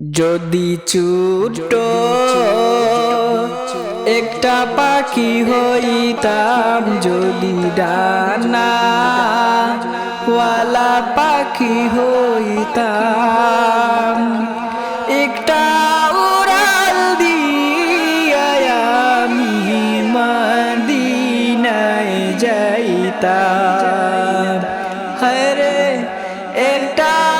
যদি চুট একটা পাখি হইতাম, যদি ডানা পাখি হইতাম, একটা উড়াল দিয়া আমি মদিনায় যাইতাম। হরে একটা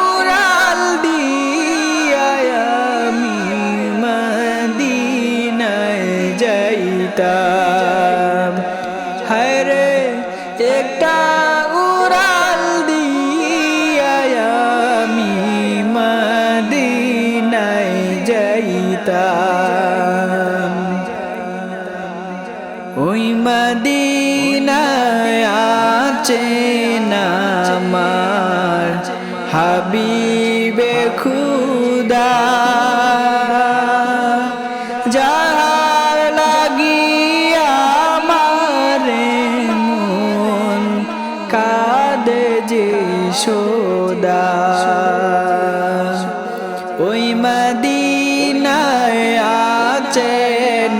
উড়াল দিয়া আমি মদিনায় যাইতাম। হরে একটা উড়াল দিয়া আমি মদিনায় যাইতাম। ওই মদিনায় আছে হাবিবে খুদা, যাহার লাগিয়া আমারে মন কাঁদে যে সোদা। ওই মদিনায় আছে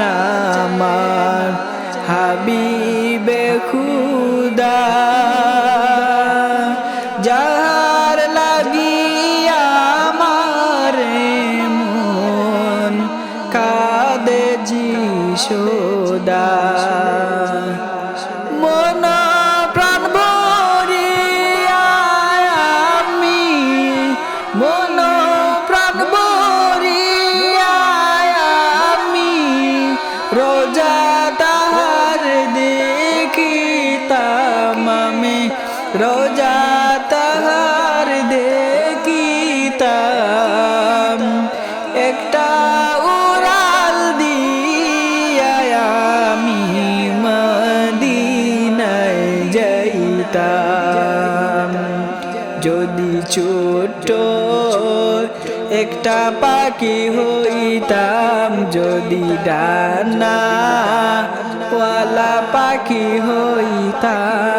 নামার হাবিবে খুদা। রোজা তাহার দেখিতাম। একটা উড়াল দিয়া আমি মদিনায় যাইতাম। যদি ছোট একটা পাখি হইতাম, যদি ডানা ওয়ালা পাখি হইতাম